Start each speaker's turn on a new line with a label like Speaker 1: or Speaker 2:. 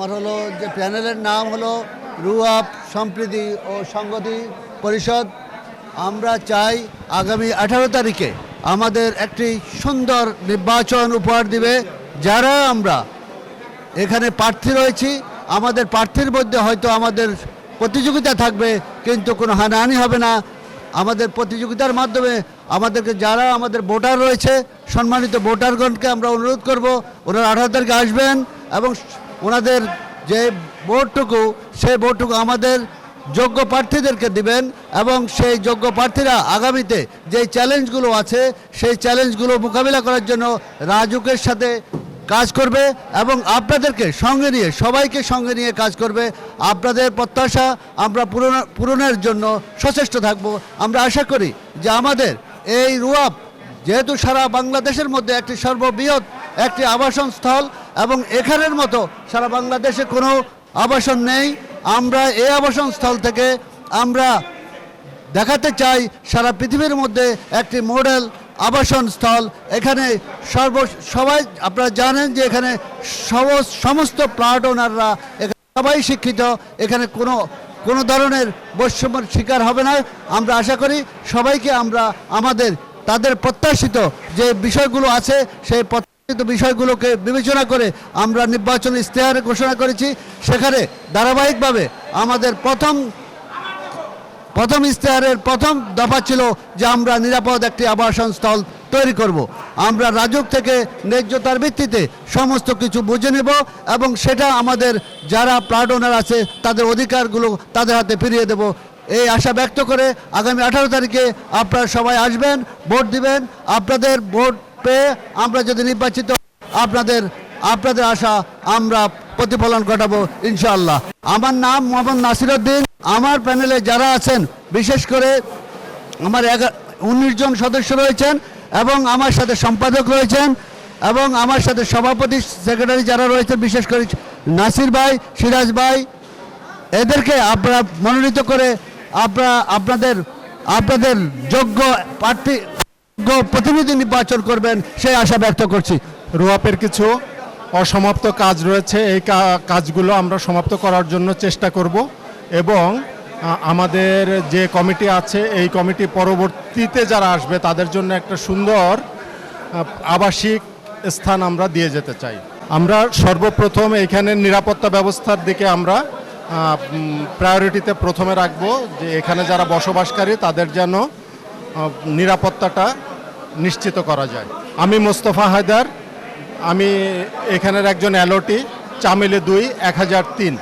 Speaker 1: আমার হলো যে প্যানেলের নাম হলো রুয়াব সম্প্রীতি ও সংগতি পরিষদ। আমরা চাই আগামী আঠারো তারিখে আমাদের একটি সুন্দর নির্বাচন উপহার দিবে। যারা আমরা এখানে প্রার্থী রয়েছি, আমাদের প্রার্থীর মধ্যে হয়তো আমাদের প্রতিযোগিতা থাকবে, কিন্তু কোনো হানাহানি হবে না। আমাদের প্রতিযোগিতার মাধ্যমে আমাদেরকে যারা আমাদের ভোটার রয়েছে, সম্মানিত ভোটারগণকে আমরা অনুরোধ করব, ওনারা আঠারো তারিখে আসবেন এবং ওনাদের যে ভোটটুকু, সেই ভোটটুকু আমাদের যোগ্য প্রার্থীদেরকে দিবেন এবং সেই যোগ্য প্রার্থীরা আগামীতে যে চ্যালেঞ্জগুলো আছে, সেই চ্যালেঞ্জগুলো মোকাবিলা করার জন্য রাজুকের সাথে কাজ করবে এবং আপনাদেরকে সঙ্গে নিয়ে, সবাইকে সঙ্গে নিয়ে কাজ করবে। আপনাদের প্রত্যাশা আমরা পূরণ, পূরণের জন্য সচেষ্ট থাকব। আমরা আশা করি যে আমাদের এই রুয়াব, যেহেতু সারা বাংলাদেশের মধ্যে একটি সর্ববৃহৎ একটি আবাসন স্থল এবং এখানের মতো সারা বাংলাদেশে কোনো আবাসন নেই। আমরা এই আবাসন স্থল থেকে আমরা দেখাতে চাই সারা পৃথিবীর মধ্যে একটি মডেল আবাসন স্থল। এখানে সর্ব সবাই আপনারা জানেন যে এখানে সমস্ত প্লাট ওনাররা সবাই শিক্ষিত। এখানে কোনো কোনো ধরনের বৈষম্যের শিকার হবে না। আমরা আশা করি সবাইকে আমরা আমাদের, তাদের প্রত্যাশিত যে বিষয়গুলো আছে সেই বিষয়গুলোকে বিবেচনা করে আমরা নির্বাচন ইশতেহারে ঘোষণা করেছি। সেখানে ধারাবাহিকভাবে আমাদের প্রথম প্রথম ইশতেহারের প্রথম দফা ছিল যে আমরা নিরাপদ একটি আবাসন স্থল তৈরি করব। আমরা রাজুক থেকে ন্যায্যতার ভিত্তিতে সমস্ত কিছু বুঝে নেব এবং সেটা আমাদের যারা প্লাট ওনার আছে তাদের অধিকারগুলো তাদের হাতে ফিরিয়ে দেব। এই আশা ব্যক্ত করে আগামী আঠারো তারিখে আপনারা সবাই আসবেন, ভোট দিবেন। আপনাদের ভোট পেয়ে আমরা যদি নির্বাচিত, আপনাদের আপনাদের আশা আমরা প্রতিফলন ঘটাবো, ইনশাআল্লাহ। আমার নাম মোহাম্মদ নাসিরউদ্দিন আমার প্যানেলে যারা আছেন, বিশেষ করে আমার উনিশ জন সদস্য রয়েছেন এবং আমার সাথে সম্পাদক রয়েছেন এবং আমার সাথে সভাপতি, সেক্রেটারি যারা রয়েছেন, বিশেষ করে নাসির ভাই, সিরাজ ভাই, এদেরকে আপনারা মনোনীত করে আপনারা, আপনাদের আপনাদের যোগ্য প্রার্থী প্রতিনিধি নির্বাচন করবেন, সেই আশা ব্যক্ত করছি।
Speaker 2: রোয়াপের কিছু অসমাপ্ত কাজ রয়েছে, এই কাজগুলো আমরা সমাপ্ত করার জন্য চেষ্টা করব এবং আমাদের যে কমিটি আছে, এই কমিটি পরবর্তীতে যারা আসবে, তাদের জন্য একটা সুন্দর আবাসিক স্থান আমরা দিয়ে যেতে চাই। আমরা সর্বপ্রথম এখানে নিরাপত্তা ব্যবস্থার দিকে আমরা প্রায়োরিটিতে প্রথমে রাখব যে এখানে যারা বসবাসকারী, তাদের যেন নিরাপত্তাটা নিশ্চিত করা যায়। আমি মোস্তফা হায়দার, আমি এখানের একজন অ্যালোটি, চামেলে দুই, এক হাজার তিন।